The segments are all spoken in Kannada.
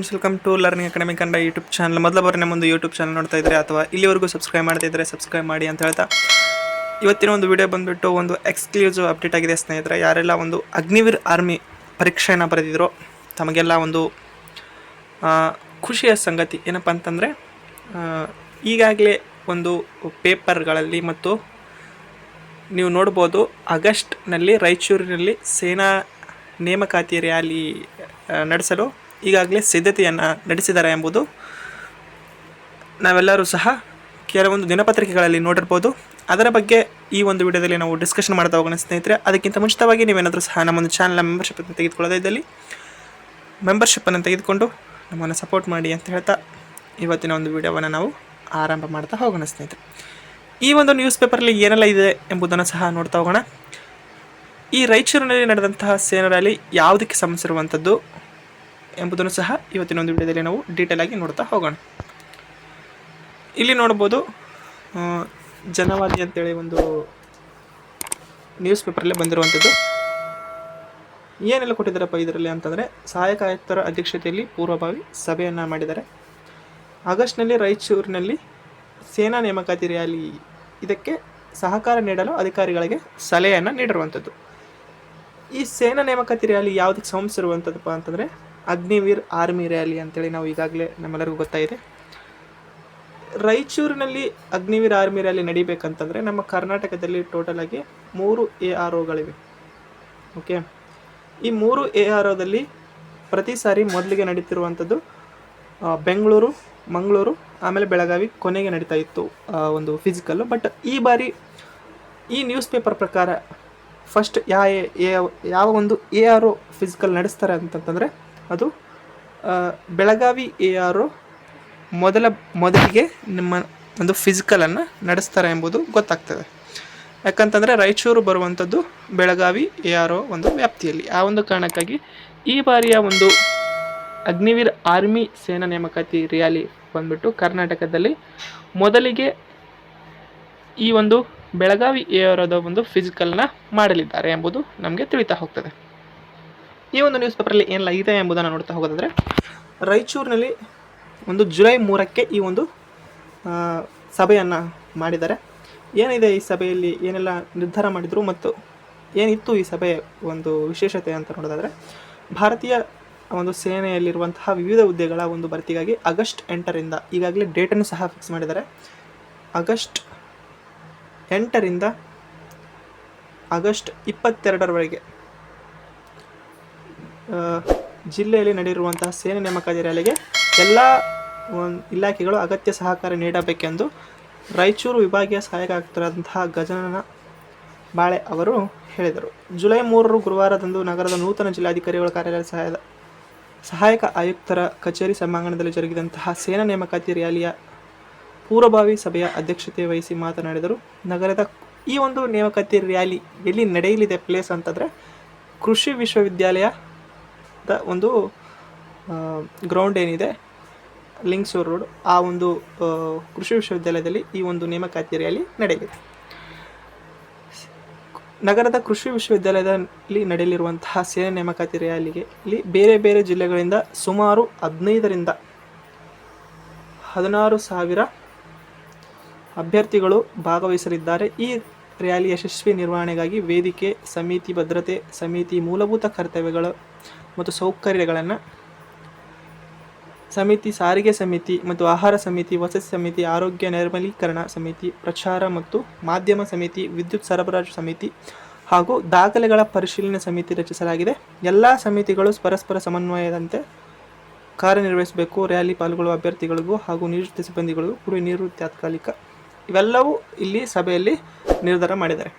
Friends welcome to learning academy Kannada YouTube channel ಮೊದಲ ಬಾರಿ ನಮ್ಮೊಂದು ಯೂಟ್ಯೂಬ್ ಚಾನಲ್ ನೋಡ್ತಾ ಇದ್ದರೆ ಅಥವಾ ಇಲ್ಲಿವರೆಗೂ ಸಬ್ಸ್ಕ್ರೈಬ್ ಮಾಡ್ತಾ ಇದ್ದರೆ ಸಬ್ಸ್ಕ್ರೈಬ್ ಮಾಡಿ ಅಂತ ಹೇಳ್ತಾ. ಇವತ್ತಿನ ಒಂದು ವಿಡಿಯೋ ಬಂದುಬಿಟ್ಟು ಒಂದು ಎಕ್ಸ್ಕ್ಲೂಸಿವ್ ಅಪ್ಡೇಟ್ ಆಗಿದೆ ಸ್ನೇಹಿತರೆ. ಯಾರೆಲ್ಲ ಒಂದು ಅಗ್ನಿವೀರ್ ಆರ್ಮಿ ಪರೀಕ್ಷೆಯನ್ನು ಬರೆದಿದ್ರೋ ತಮಗೆಲ್ಲ ಒಂದು ಖುಷಿಯ ಸಂಗತಿ ಏನಪ್ಪ ಅಂತಂದರೆ ಈಗಾಗಲೇ ಒಂದು ಪೇಪರ್ಗಳಲ್ಲಿ ಮತ್ತು ನೀವು ನೋಡ್ಬೋದು ಆಗಸ್ಟ್ನಲ್ಲಿ ರಾಯಚೂರಿನಲ್ಲಿ ಸೇನಾ ನೇಮಕಾತಿ ರ್ಯಾಲಿ ನಡೆಸಲು ಈಗಾಗಲೇ ಸಿದ್ಧತೆಯನ್ನು ನಡೆಸಿದ್ದಾರೆ ಎಂಬುದು ನಾವೆಲ್ಲರೂ ಸಹ ಕೆಲವೊಂದು ದಿನಪತ್ರಿಕೆಗಳಲ್ಲಿ ನೋಡಿರ್ಬೋದು. ಅದರ ಬಗ್ಗೆ ಈ ಒಂದು ವಿಡಿಯೋದಲ್ಲಿ ನಾವು ಡಿಸ್ಕಷನ್ ಮಾಡ್ತಾ ಹೋಗೋಣ ಸ್ನೇಹಿತರೆ. ಅದಕ್ಕಿಂತ ಮುಂಚಿತವಾಗಿ ನೀವೇನಾದರೂ ಸಹ ನಮ್ಮೊಂದು ಚಾನಲ್ ಮೆಂಬರ್ಶಿಪ್ಪನ್ನು ತೆಗೆದುಕೊಳ್ಳೋದೇ ಇದ್ದಲ್ಲಿ ಮೆಂಬರ್ಶಿಪ್ಪನ್ನು ತೆಗೆದುಕೊಂಡು ನಮ್ಮನ್ನು ಸಪೋರ್ಟ್ ಮಾಡಿ ಅಂತ ಹೇಳ್ತಾ ಇವತ್ತಿನ ಒಂದು ವಿಡಿಯೋವನ್ನು ನಾವು ಆರಂಭ ಮಾಡ್ತಾ ಹೋಗೋಣ ಸ್ನೇಹಿತರೆ. ಈ ಒಂದು ನ್ಯೂಸ್ ಪೇಪರಲ್ಲಿ ಏನೆಲ್ಲ ಇದೆ ಎಂಬುದನ್ನು ಸಹ ನೋಡ್ತಾ ಹೋಗೋಣ. ಈ ರಾಯಚೂರಿನಲ್ಲಿ ನಡೆದಂತಹ ಸೇನಾ ರ್ಯಾಲಿ ಯಾವುದಕ್ಕೆ ಸಂಬಂಧಿಸಿರುವಂಥದ್ದು? ಎಂಬುದನ್ನು ಸಹ ಇವತ್ತಿನ ಒಂದು ವಿಡಿಯೋದಲ್ಲಿ ನಾವು ಡೀಟೇಲ್ ಆಗಿ ನೋಡ್ತಾ ಹೋಗೋಣ. ಇಲ್ಲಿ ನೋಡ್ಬೋದು ಜನವಾದಿ ಅಂತೇಳಿ ಒಂದು ನ್ಯೂಸ್ ಪೇಪರಲ್ಲಿ ಬಂದಿರುವಂಥದ್ದು. ಏನೆಲ್ಲ ಕೊಟ್ಟಿದ್ದಾರಪ್ಪ ಇದರಲ್ಲಿ ಅಂತಂದರೆ, ಸಹಾಯಕ ಆಯುಕ್ತರ ಅಧ್ಯಕ್ಷತೆಯಲ್ಲಿ ಪೂರ್ವಭಾವಿ ಸಭೆಯನ್ನು ಮಾಡಿದ್ದಾರೆ. ಆಗಸ್ಟ್ನಲ್ಲಿ ರಾಯಚೂರಿನಲ್ಲಿ ಸೇನಾ ನೇಮಕಾತಿ ರ್ಯಾಲಿ, ಇದಕ್ಕೆ ಸಹಕಾರ ನೀಡಲು ಅಧಿಕಾರಿಗಳಿಗೆ ಸಲಹೆಯನ್ನು ನೀಡಿರುವಂಥದ್ದು. ಈ ಸೇನಾ ನೇಮಕಾತಿ ರ್ಯಾಲಿ ಯಾವುದಕ್ಕೆ ಸಂಬಂಧಿಸಿರುವಂಥದ್ದಪ್ಪ ಅಂತಂದರೆ ಅಗ್ನಿವೀರ್ ಆರ್ಮಿ ರ್ಯಾಲಿ ಅಂತೇಳಿ ನಾವು ಈಗಾಗಲೇ ನಮ್ಮೆಲ್ಲರಿಗೂ ಗೊತ್ತಾಯಿದೆ ರಾಯಚೂರಿನಲ್ಲಿ ಅಗ್ನಿವೀರ್ ಆರ್ಮಿ ರ್ಯಾಲಿ ನಡಿಬೇಕಂತಂದರೆ ನಮ್ಮ ಕರ್ನಾಟಕದಲ್ಲಿ ಟೋಟಲ್ ಆಗಿ ಮೂರು ಎ ಆರ್ ಒಗಳಿವೆ. ಓಕೆ ಈ ಮೂರು ಎ ಆರ್ ಒದಲ್ಲಿ ಪ್ರತಿ ಸಾರಿ ಮೊದಲಿಗೆ ನಡೀತಿರುವಂಥದ್ದು ಬೆಂಗಳೂರು, ಮಂಗಳೂರು, ಆಮೇಲೆ ಬೆಳಗಾವಿ ಕೊನೆಗೆ ನಡೀತಾ ಇತ್ತು ಒಂದು ಫಿಸಿಕಲ್ಲು ಬಟ್ ಈ ಬಾರಿ ಈ ನ್ಯೂಸ್ ಪೇಪರ್ ಪ್ರಕಾರ ಫಸ್ಟ್ ಯಾವ- ಯಾವ ಒಂದು ಎ ಆರ್ ಒ ಫಿಸಿಕಲ್ ನಡೆಸ್ತಾರೆ ಅಂತಂತಂದರೆ ಅದು ಬೆಳಗಾವಿ ಎ ಆರ್ ಮೊದಲ, ಮೊದಲಿಗೆ ನಿಮ್ಮ ಒಂದು ಫಿಸಿಕಲನ್ನು ನಡೆಸ್ತಾರೆ ಎಂಬುದು ಗೊತ್ತಾಗ್ತದೆ. ಯಾಕಂತಂದರೆ ರಾಯಚೂರು ಬರುವಂಥದ್ದು ಬೆಳಗಾವಿ ಎ ಆರ್ ಒ ಒಂದು ವ್ಯಾಪ್ತಿಯಲ್ಲಿ. ಆ ಒಂದು ಕಾರಣಕ್ಕಾಗಿ ಈ ಬಾರಿಯ ಒಂದು ಅಗ್ನಿವೀರ್ ಆರ್ಮಿ ಸೇನಾ ನೇಮಕಾತಿ ರ್ಯಾಲಿ ಬಂದ್ಬಿಟ್ಟು ಕರ್ನಾಟಕದಲ್ಲಿ ಮೊದಲಿಗೆ ಈ ಒಂದು ಬೆಳಗಾವಿ ಎ ಆರ್ ಒಂದು ಫಿಸಿಕಲ್ನ ಮಾಡಲಿದ್ದಾರೆ ಎಂಬುದು ನಮಗೆ ತಿಳಿತಾ ಹೋಗ್ತದೆ. ಈ ಒಂದು ನ್ಯೂಸ್ ಪೇಪರಲ್ಲಿ ಏನೆಲ್ಲ ಇದೆ ಎಂಬುದನ್ನು ನೋಡ್ತಾ ಹೋಗೋದಾದರೆ, ರಾಯಚೂರಿನಲ್ಲಿ ಒಂದು ಜುಲೈ ಮೂರಕ್ಕೆ ಈ ಒಂದು ಸಭೆಯನ್ನು ಮಾಡಿದ್ದಾರೆ. ಏನಿದೆ ಈ ಸಭೆಯಲ್ಲಿ, ಏನೆಲ್ಲ ನಿರ್ಧಾರ ಮಾಡಿದರು ಮತ್ತು ಏನಿತ್ತು ಈ ಸಭೆಯ ಒಂದು ವಿಶೇಷತೆ ಅಂತ ನೋಡೋದಾದರೆ, ಭಾರತೀಯ ಒಂದು ಸೇನೆಯಲ್ಲಿರುವಂತಹ ವಿವಿಧ ಹುದ್ದೆಗಳ ಒಂದು ಭರ್ತಿಗಾಗಿ ಆಗಸ್ಟ್ ಎಂಟರಿಂದ ಈಗಾಗಲೇ ಡೇಟನ್ನು ಸಹ ಫಿಕ್ಸ್ ಮಾಡಿದ್ದಾರೆ. ಆಗಸ್ಟ್ ಎಂಟರಿಂದ ಆಗಸ್ಟ್ ಇಪ್ಪತ್ತೆರಡರವರೆಗೆ ಜಿಲ್ಲೆಯಲ್ಲಿ ನಡೆಯಿರುವಂತಹ ಸೇನೆ ನೇಮಕಾತಿ ರ್ಯಾಲಿಗೆ ಎಲ್ಲ ಇಲಾಖೆಗಳು ಅಗತ್ಯ ಸಹಕಾರ ನೀಡಬೇಕೆಂದು ರಾಯಚೂರು ವಿಭಾಗೀಯ ಸಹಾಯಕ ಆಯುಕ್ತರಾದಂತಹ ಗಜನನ ಬಾಳೆ ಅವರು ಹೇಳಿದರು. ಜುಲೈ ಮೂರರು ಗುರುವಾರದಂದು ನಗರದ ನೂತನ ಜಿಲ್ಲಾಧಿಕಾರಿಗಳ ಕಾರ್ಯಾಲಯ ಸಹಾಯದ ಸಹಾಯಕ ಆಯುಕ್ತರ ಕಚೇರಿ ಸಭಾಂಗಣದಲ್ಲಿ ಜರುಗಿದಂತಹ ಸೇನಾ ನೇಮಕಾತಿ ರ್ಯಾಲಿಯ ಪೂರ್ವಭಾವಿ ಸಭೆಯ ಅಧ್ಯಕ್ಷತೆ ವಹಿಸಿ ಮಾತನಾಡಿದರು. ನಗರದ ಈ ಒಂದು ನೇಮಕಾತಿ ರ್ಯಾಲಿ ಎಲ್ಲಿ ನಡೆಯಲಿದೆ ಪ್ಲೇಸ್ ಅಂತಂದರೆ ಕೃಷಿ ವಿಶ್ವವಿದ್ಯಾಲಯದ ಒಂದು ಗ್ರೌಂಡ್ ಏನಿದೆ, ಲಿಂಗ್ಸೂರ್ ರೋಡ್. ಆ ಒಂದು ಕೃಷಿ ವಿಶ್ವವಿದ್ಯಾಲಯದಲ್ಲಿ ಈ ಒಂದು ನೇಮಕಾತಿ ರ್ಯಾಲಿ ನಡೆಯಲಿದೆ. ನಗರದ ಕೃಷಿ ವಿಶ್ವವಿದ್ಯಾಲಯದಲ್ಲಿ ನಡೆಯಲಿರುವಂತಹ ಸೇನೆ ನೇಮಕಾತಿ ರ್ಯಾಲಿಗೆ ಇಲ್ಲಿ ಬೇರೆ ಬೇರೆ ಜಿಲ್ಲೆಗಳಿಂದ ಸುಮಾರು ಹದಿನೈದರಿಂದ ಹದಿನಾರು ಸಾವಿರ ಅಭ್ಯರ್ಥಿಗಳು ಭಾಗವಹಿಸಲಿದ್ದಾರೆ. ಈ ರ್ಯಾಲಿ ಯಶಸ್ವಿ ನಿರ್ವಹಣೆಗಾಗಿ ವೇದಿಕೆ, ಸಮಿತಿ ಭದ್ರತೆ, ಸಮಿತಿ ಮೂಲಭೂತ ಕರ್ತವ್ಯಗಳು ಮತ್ತು ಸೌಕರ್ಯಗಳನ್ನು ಸಮಿತಿ, ಸಾರಿಗೆ ಸಮಿತಿ ಮತ್ತು ಆಹಾರ ಸಮಿತಿ, ವಸತಿ ಸಮಿತಿ, ಆರೋಗ್ಯ ನೈರ್ಮಲೀಕರಣ ಸಮಿತಿ, ಪ್ರಚಾರ ಮತ್ತು ಮಾಧ್ಯಮ ಸಮಿತಿ, ವಿದ್ಯುತ್ ಸರಬರಾಜು ಸಮಿತಿ ಹಾಗೂ ದಾಖಲೆಗಳ ಪರಿಶೀಲನೆ ಸಮಿತಿ ರಚಿಸಲಾಗಿದೆ. ಎಲ್ಲ ಸಮಿತಿಗಳು ಪರಸ್ಪರ ಸಮನ್ವಯದಂತೆ ಕಾರ್ಯನಿರ್ವಹಿಸಬೇಕು. ರ್ಯಾಲಿ ಪಾಲ್ಗೊಳ್ಳುವ ಅಭ್ಯರ್ಥಿಗಳಿಗೂ ಹಾಗೂ ನಿವೃತ್ತ ಸಿಬ್ಬಂದಿಗಳಿಗೂ ಕುಡಿಯುವ ನೀರು ತಾತ್ಕಾಲಿಕ. ಇವೆಲ್ಲವೂ ಇಲ್ಲಿ ಸಭೆಯಲ್ಲಿ ನಿರ್ಧಾರ ಮಾಡಿದ್ದಾರೆ.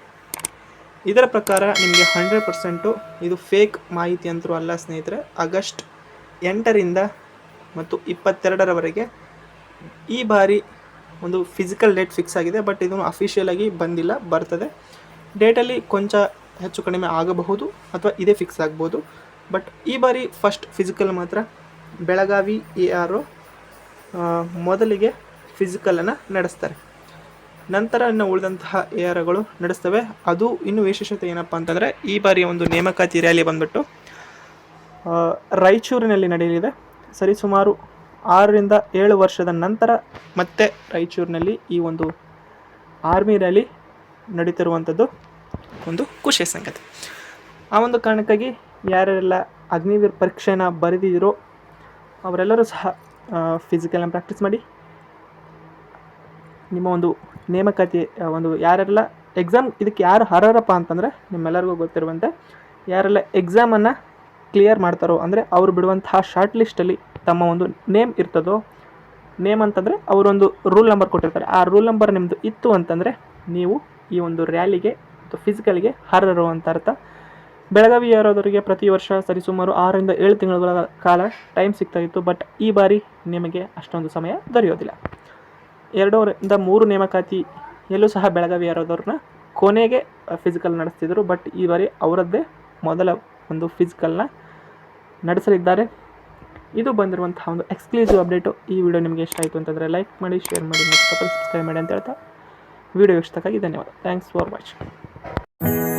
ಇದರ ಪ್ರಕಾರ ನಿಮಗೆ ಹಂಡ್ರೆಡ್ ಪರ್ಸೆಂಟು ಇದು ಫೇಕ್ ಮಾಹಿತಿ ಅಂತರೂ ಅಲ್ಲ ಸ್ನೇಹಿತರೆ. ಆಗಸ್ಟ್ ಎಂಟರಿಂದ ಮತ್ತು ಇಪ್ಪತ್ತೆರಡರವರೆಗೆ ಈ ಬಾರಿ ಒಂದು ಫಿಸಿಕಲ್ ಡೇಟ್ ಫಿಕ್ಸ್ ಆಗಿದೆ ಬಟ್ ಇದನ್ನು ಅಫಿಷಿಯಲಾಗಿ ಬಂದಿಲ್ಲ, ಬರ್ತದೆ. ಡೇಟಲ್ಲಿ ಕೊಂಚ ಹೆಚ್ಚು ಕಡಿಮೆ ಆಗಬಹುದು ಅಥವಾ ಇದೇ ಫಿಕ್ಸ್ ಆಗ್ಬೋದು. ಬಟ್ ಈ ಬಾರಿ ಫಸ್ಟ್ ಫಿಸಿಕಲ್ ಮಾತ್ರ ಬೆಳಗಾವಿ ಎ ಆರ್ ಮೊದಲಿಗೆ ಫಿಸಿಕಲನ್ನು ನಡೆಸ್ತಾರೆ. ನಂತರ ಇನ್ನು ಉಳಿದಂತಹ ಎ ಆರ್ಗಳು ನಡೆಸ್ತವೆ. ಅದು ಇನ್ನು ವಿಶೇಷತೆ ಏನಪ್ಪ ಅಂತಂದರೆ, ಈ ಬಾರಿಯ ಒಂದು ನೇಮಕಾತಿ ರ್ಯಾಲಿ ಬಂದ್ಬಿಟ್ಟು ರಾಯಚೂರಿನಲ್ಲಿ ನಡೆಯಲಿದೆ. ಸರಿಸುಮಾರು ಆರರಿಂದ ಏಳು ವರ್ಷದ ನಂತರ ಮತ್ತೆ ರಾಯಚೂರಿನಲ್ಲಿ ಈ ಒಂದು ಆರ್ಮಿ ರ್ಯಾಲಿ ನಡೀತಿರುವಂಥದ್ದು ಒಂದು ಖುಷಿಯ ಸಂಗತಿ. ಆ ಒಂದು ಕಾರಣಕ್ಕಾಗಿ ಯಾರೆಲ್ಲ ಅಗ್ನಿವೀರ್ ಪರೀಕ್ಷೆನ ಬರೆದಿದ್ರೋ ಅವರೆಲ್ಲರೂ ಸಹ ಫಿಸಿಕಲ್ನ ಪ್ರಾಕ್ಟೀಸ್ ಮಾಡಿ. ನಿಮ್ಮ ಒಂದು ನೇಮಕಾತಿ ಒಂದು ಯಾರೆಲ್ಲ ಎಕ್ಸಾಮ್ ಇದಕ್ಕೆ ಯಾರು ಹರರಪ್ಪ ಅಂತಂದರೆ ನಿಮ್ಮೆಲ್ಲರಿಗೂ ಗೊತ್ತಿರುವಂತೆ ಯಾರೆಲ್ಲ ಎಕ್ಸಾಮನ್ನು ಕ್ಲಿಯರ್ ಮಾಡ್ತಾರೋ, ಅಂದರೆ ಅವರು ಬಿಡುವಂತಹ ಶಾರ್ಟ್ ಲಿಸ್ಟಲ್ಲಿ ತಮ್ಮ ಒಂದು ನೇಮ್ ಇರ್ತದೋ ನೇಮ್ ಅಂತಂದರೆ ಅವರೊಂದು ರೂಲ್ ನಂಬರ್ ಕೊಟ್ಟಿರ್ತಾರೆ. ಆ ರೂಲ್ ನಂಬರ್ ನಿಮ್ಮದು ಇತ್ತು ಅಂತಂದರೆ ನೀವು ಈ ಒಂದು ರ್ಯಾಲಿಗೆ ಮತ್ತು ಫಿಸಿಕಲ್ಗೆ ಅರ್ಹರು ಅಂತ ಅರ್ಥ. ಬೆಳಗಾವಿ ಯಾರಾದವರಿಗೆ ಪ್ರತಿ ವರ್ಷ ಸರಿಸುಮಾರು ಆರರಿಂದ ಏಳು ತಿಂಗಳುಗಳ ಕಾಲ ಟೈಮ್ ಸಿಗ್ತಾ ಇತ್ತು ಬಟ್ ಈ ಬಾರಿ ನಿಮಗೆ ಅಷ್ಟೊಂದು ಸಮಯ ದೊರೆಯೋದಿಲ್ಲ. ಎರಡರಿಂದ ಮೂರು ನೇಮಕಾತಿ ಎಲ್ಲೂ ಸಹ ಬೆಳಗಾವಿ ಯಾರಾದವ್ರನ್ನ ಕೊನೆಗೆ ಫಿಸಿಕಲ್ ನಡೆಸ್ತಿದ್ರು. ಬಟ್ ಈ ಬಾರಿ ಅವರದ್ದೇ ಮೊದಲ ಒಂದು ಫಿಸಿಕಲ್ನ ನಡೆಸಲಿದ್ದಾರೆ. ಇದು ಬಂದಿರುವಂತಹ ಒಂದು ಎಕ್ಸ್ಕ್ಲೂಸಿವ್ ಅಪ್ಡೇಟು ಈ ವಿಡಿಯೋ ನಿಮಗೆ ಇಷ್ಟ ಆಯಿತು ಅಂತಂದರೆ ಲೈಕ್ ಮಾಡಿ ಶೇರ್ ಮಾಡಿ ಸಬ್ಸ್ಕ್ರೈಬ್ ಮಾಡಿ ಅಂತ ಹೇಳ್ತಾ ವಿಡಿಯೋ ಇಷ್ಟಕ್ಕಾಗಿ ಧನ್ಯವಾದ. Thanks for watching